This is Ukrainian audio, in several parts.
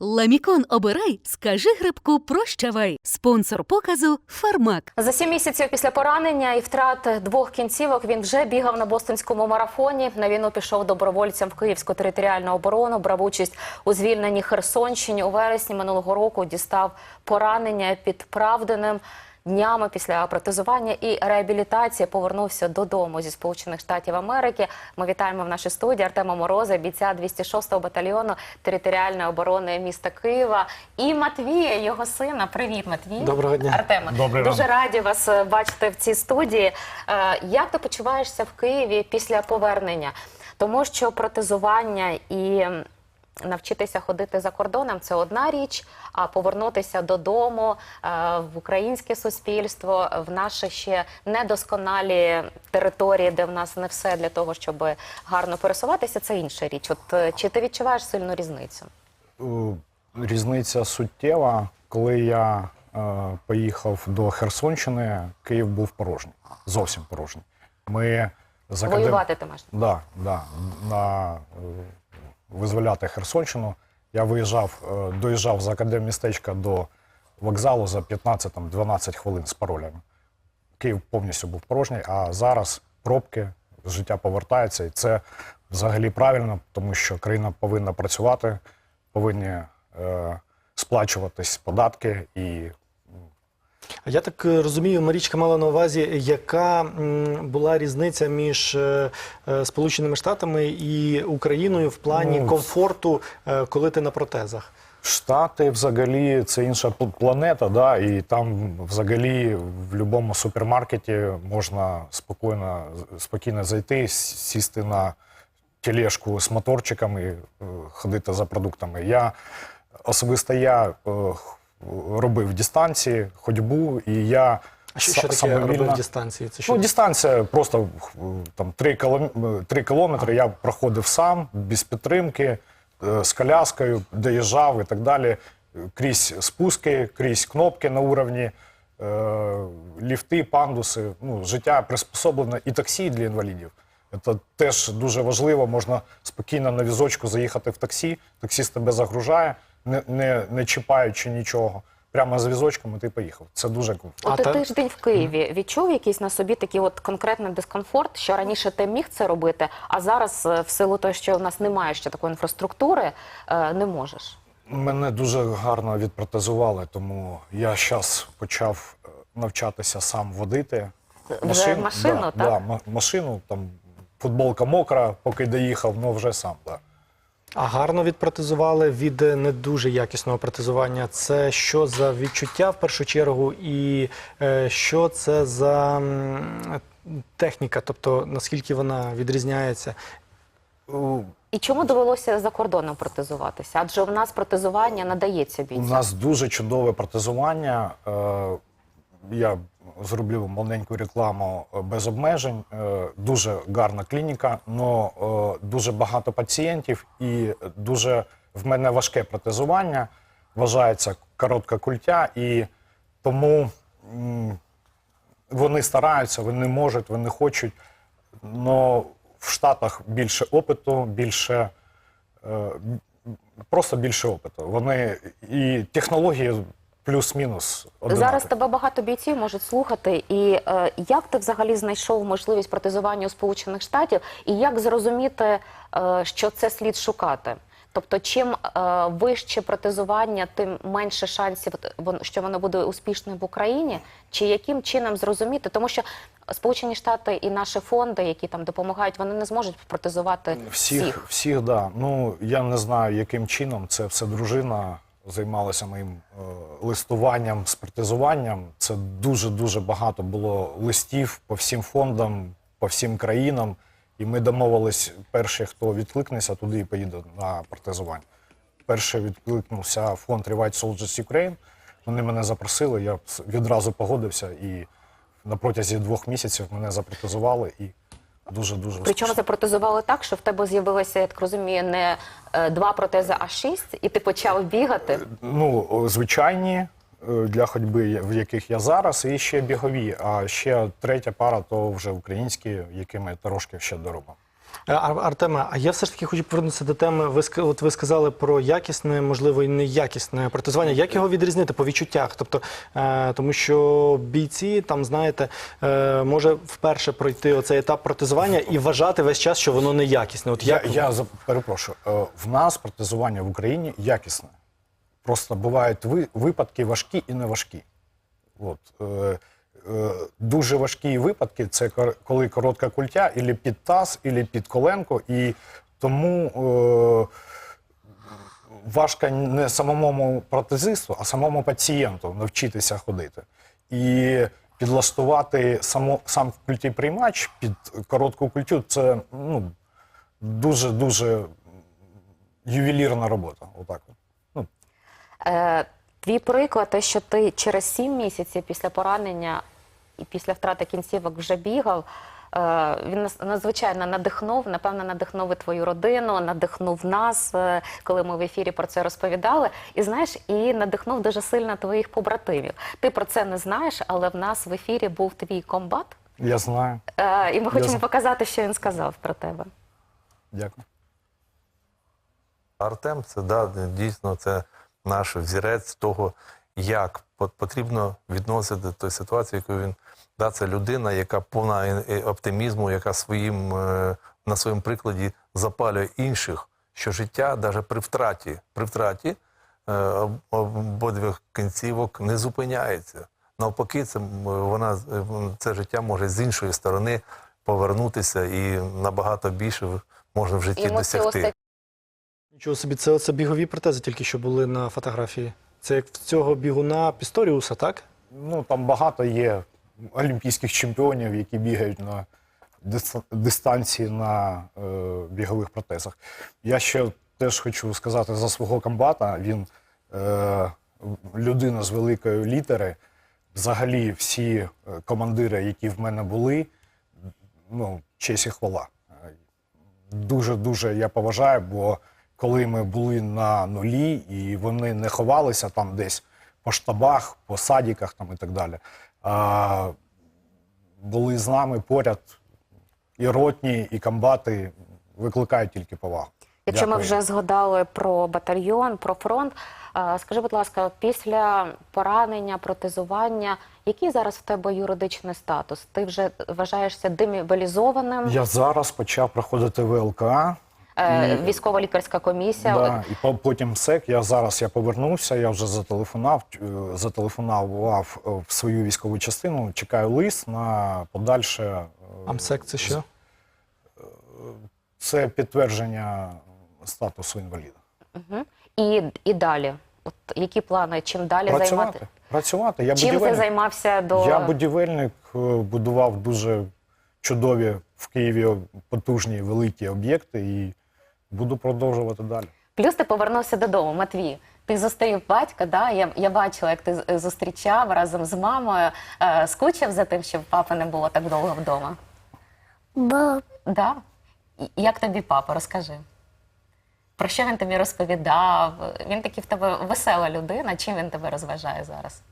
Ламікон обирай, скажи грибку прощавай. Спонсор показу Фармак. За сім місяців після поранення і втрат двох кінцівок він вже бігав на бостонському марафоні. На війну пішов добровольцем в Київську територіальну оборону. Брав участь у звільненні Херсонщині. У вересні минулого року дістав поранення під правденим. Днями після протезування і реабілітації повернувся додому зі Сполучених Штатів Америки. Ми вітаємо в нашій студії Артема Мороза, бійця 206-го батальйону територіальної оборони міста Києва і Матвія, його сина. Привіт, Матвій. Доброго дня. Артема. Добрий Дуже ранок. раді вас е, бачити в цій студії. Е, Як ти почуваєшся в Києві після повернення? Тому що протезування і навчитися ходити за кордоном це одна річ, а повернутися додому е, в українське суспільство, в наші ще недосконалі території, де в нас не все для того, щоб гарно пересуватися, це інша річ. От е, чи ти відчуваєш сильну різницю? Е, Різниця суттєва. Коли я е, поїхав до Херсонщини, Київ був порожній, зовсім порожній. Ми з академ- Воювати ти маєш? Да, да, на визволяти Херсонщину. Я виїжджав, е, доїжджав з академмістечка до вокзалу за 15-12 хвилин з паролями. Київ повністю був порожній, а зараз пробки, життя повертається, і це взагалі правильно, тому що країна повинна працювати, повинні е, сплачуватись податки і Я так е, розумію, Марічка мала на увазі, яка була різниця між е, е, Сполученими Штатами і Україною в плані Ну, комфорту, коли ти на протезах. Штати взагалі це інша пл- планета, да, і там взагалі в будь-якому супермаркеті можна спокійно, спокійно зайти, сісти на тележку з моторчиками, ходити за продуктами. Я особисто я робив дистанції, ходьбу, і я А що, що таке самовільно- робив дистанції? Це що? Ну, дистанція просто там 3, кілом... 3 кілометри я проходив сам, без підтримки, е, з коляскою, доїжджав і так далі. Крізь спуски, крізь кнопки на уровні, е, ліфти, пандуси. Ну, життя приспособлене і таксі для інвалідів. Це теж дуже важливо. Можна спокійно на візочку заїхати в таксі, таксіст тебе загружає, не, не, не чіпаючи нічого. Прямо з візочком ти поїхав. Це дуже комфортно. А ти тиждень в Києві відчув якийсь на собі такий от конкретний дискомфорт, що раніше ти міг це робити, а зараз, е, в силу того, що в нас немає ще такої інфраструктури, е, не можеш. Мене дуже гарно відпротезували, тому я зараз почав е, навчатися сам водити. Вже машину, да, так? Да, машину, там футболка мокра, поки доїхав, ну вже сам. Да. А гарно відпротезували від не дуже якісного протезування. Це що за відчуття в першу чергу, і е, що це за м, техніка, тобто наскільки вона відрізняється? У І чому довелося за кордоном протезуватися? Адже в нас протезування надається у бійцям. нас дуже чудове протезування. Е, Я зроблю маленьку рекламу е, без обмежень. Е, Дуже гарна клініка, але дуже багато пацієнтів і дуже в мене важке протезування. Вважається коротка культя, і тому вони стараються, вони можуть, вони хочуть. Але в Штатах більше опиту, більше е, просто більше опиту. Вони і технології плюс-мінус. Зараз тебе багато бійців можуть слухати. І е, як ти взагалі знайшов можливість протезування у Сполучених Штатів, і як зрозуміти, е, що це слід шукати? Тобто, чим е, вище протезування, тим менше шансів, що воно буде успішним в Україні, чи яким чином зрозуміти? Тому що Сполучені Штати і наші фонди, які там допомагають, вони не зможуть протезувати всіх. Всіх, всіх, да. Ну я не знаю, яким чином це все дружина займалася моїм е, листуванням, спортизуванням. Це дуже дуже багато було листів по всім фондам, по всім країнам. І ми домовились, перший, хто відкликнеться, туди і поїде на протезування. Перший відкликнувся фонд Revive Soldiers Ukraine. Вони мене запросили, я відразу погодився і на протязі двох місяців мене запротезували і дуже дуже Причому запротезували так, що в тебе з'явилося, я так розумію, не е, два протези, а шість, і ти почав бігати. Ну, звичайні е, для ходьби, в яких я зараз, і ще бігові. А ще третя пара то вже українські, якими трошки ще доробимо. Е, Ар- Артеме, а я все ж таки хочу повернутися до теми. Ви от ви сказали про якісне, можливо, і неякісне протезування. Як його відрізнити по відчуттях? Тобто, е, тому що бійці там, знаєте, е, може вперше пройти оцей етап протезування і вважати весь час, що воно неякісне. От Я, як я за- перепрошую, е, в нас протезування в Україні якісне. Просто бувають випадки важкі і не важкі. От, е, дуже важкі випадки це коли коротка культя, або під таз, або під коленко, і тому е, важко не самому протезисту, а самому пацієнту навчитися ходити. І підлаштувати само, сам культі приймач під коротку культю це ну, дуже-дуже ювелірна робота. Отак. от. Ну, Е, твій приклад, те, що ти через сім місяців після поранення і після втрати кінцівок вже бігав. е, Він нас надзвичайно надихнув, напевно, надихнув і твою родину, надихнув нас, е, коли ми в ефірі про це розповідали. І знаєш, і надихнув дуже сильно твоїх побратимів. Ти про це не знаєш, але в нас в ефірі був твій комбат, я знаю. е, і ми хочемо знаю. показати, що він сказав про тебе. Дякую. Артем це да, дійсно це наш взірець того, як по- потрібно відносити до тої ситуації, яку він да, це людина, яка повна е- е, оптимізму, яка своїм е, на своєму прикладі запалює інших, що життя навіть при втраті, при втраті обидвих кінцівок не зупиняється. Навпаки, це вона це життя може з іншої сторони повернутися і набагато більше можна в житті досягти. Нічого собі, це оце бігові протези, тільки що були на фотографії. Це як в цього бігуна Пісторіуса, так? Ну, там багато є олімпійських чемпіонів, які бігають на дистанції на е, бігових протезах. Я ще теж хочу сказати за свого комбата. Він е, людина з великої літери. Взагалі, всі е, командири, які в мене були, ну, честь і хвала. Е, Дуже-дуже я поважаю, бо коли ми були на нулі і вони не ховалися там десь по штабах, по садиках там і так далі, а були з нами поряд і ротні, і комбати викликають тільки повагу. Якщо ми вже згадали про батальйон, про фронт, скажи, будь ласка, після поранення, протезування, який зараз в тебе юридичний статус? Ти вже вважаєшся демобілізованим? Я зараз почав проходити ВЛК. Е, Військово-лікарська комісія. Да, і по- потім СЕК. Я зараз я повернувся, я вже зателефонував, е, зателефонував е, в свою військову частину. Чекаю лист на подальше. е, Амсек це що? Це підтвердження статусу інваліда. Мгм. І, і далі. От які плани? Чим далі Працювати. займати? Працювати. Я Чим ти будівельник. займався до Я будівельник, е, будував дуже чудові в Києві потужні великі об'єкти і буду продовжувати далі. Плюс ти повернувся додому, Матвій. Ти зустрів батька, да? я, я бачила, як ти зустрічав разом з мамою. Е, скучив за тим, щоб папи не було так довго вдома. Да. Да? Як тобі папа, розкажи. Про що він тобі розповідав? Він такий в тебе весела людина. Чим він тебе розважає зараз?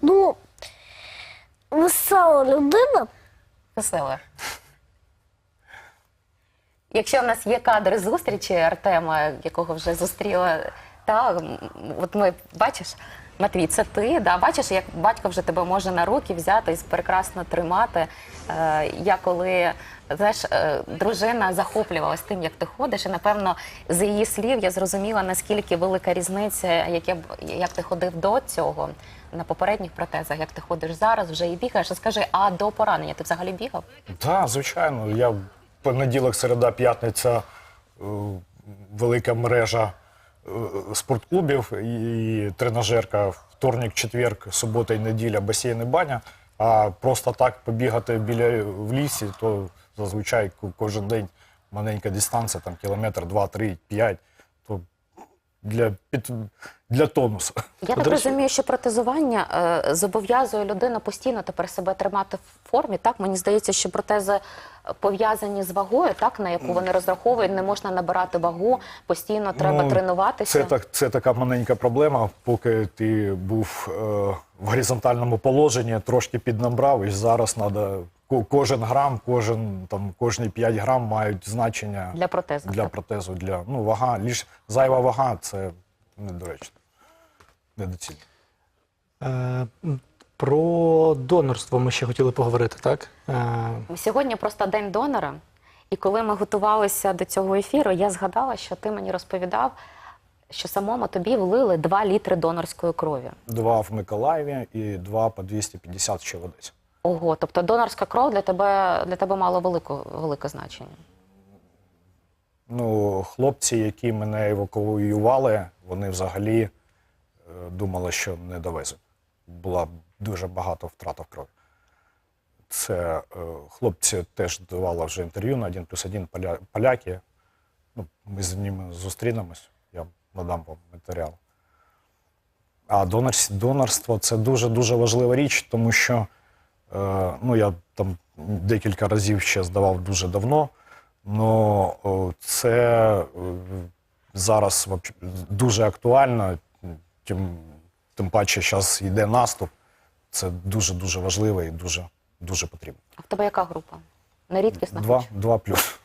Ну, весела людина. Весела. Якщо в нас є кадри зустрічі Артема, якого вже зустріла, та от ми бачиш, Матвій, це ти, да, бачиш, як батько вже тебе може на руки взяти і прекрасно тримати. Е, я коли знаєш, е, дружина захоплювалась тим, як ти ходиш, і напевно з її слів я зрозуміла, наскільки велика різниця, яке б- як ти ходив до цього на попередніх протезах, як ти ходиш зараз, вже і бігаєш. Скажи, а до поранення ти взагалі бігав? Так, звичайно. Я в понеділок, середа, п'ятниця, е, велика мережа спортклубів і тренажерка, вторник, четверг, субота і неділя, басейн баня. А просто так побігати біля в лісі, то зазвичай кожен день маленька дистанція, там кілометр, два, три, п'ять. Для, під, для тонусу. Я так розумію, що протезування е, зобов'язує людину постійно тепер себе тримати в формі. Так мені здається, що протези е, пов'язані з вагою, так на яку вони розраховують, не можна набирати вагу, постійно треба Ну, тренуватися. Це, так, це така маленька проблема, поки ти був е, в горизонтальному положенні, трошки піднабрав, і зараз треба кожен грам, кожен там кожні 5 грам мають значення Для протезу, Для так. протезу, для ну вага, ліж зайва вага це недоречно, недоцільно. Е, Про донорство ми ще хотіли поговорити, так? Е, Сьогодні просто день донора, і коли ми готувалися до цього ефіру, я згадала, що ти мені розповідав, що самому тобі влили 2 літри донорської крові. Два в Миколаєві і два по 250 ще в Одесі. Ого, тобто донорська кров для тебе для тебе мало велику, велике значення. Ну, хлопці, які мене евакуювали, вони взагалі е, думали, що не довезуть. Була дуже багато втрат крові. Це е, хлопці теж давали вже інтерв'ю на 1 плюс 1 поля, поляки. Ну, ми з ними зустрінемось, я надам вам матеріал. А донорс- донорство це дуже-дуже важлива річ, тому що ну, я там декілька разів ще здавав дуже давно. але це е, зараз дуже актуально, тим, тим паче зараз йде наступ. Це дуже-дуже важливо і дуже, дуже потрібно. А в тебе яка група? На рідкісна? Два, два плюс.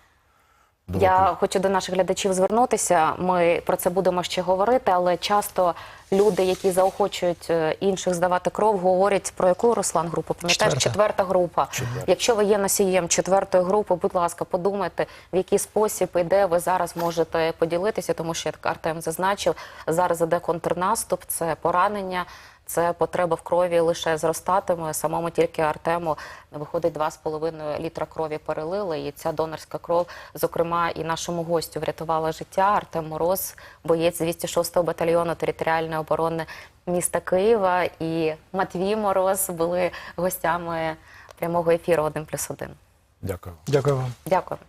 Я хочу до наших глядачів звернутися. Ми про це будемо ще говорити, але часто люди, які заохочують е, інших здавати кров, говорять про яку Руслан групу? Пам'ятаєш, Четверта. четверта група. Четверта. Якщо ви є носієм четвертої групи, будь ласка, подумайте, в який спосіб і де ви зараз можете поділитися, тому що як Артем зазначив, зараз іде контрнаступ, це поранення. Це потреба в крові лише зростатиме. Самому тільки Артему виходить 2,5 літра крові перелили. І ця донорська кров, зокрема, і нашому гостю врятувала життя. Артем Мороз, боєць 206-го батальйону територіальної оборони міста Києва. І Матвій Мороз були гостями прямого ефіру 1+,1. Дякую. Дякую вам. Дякую.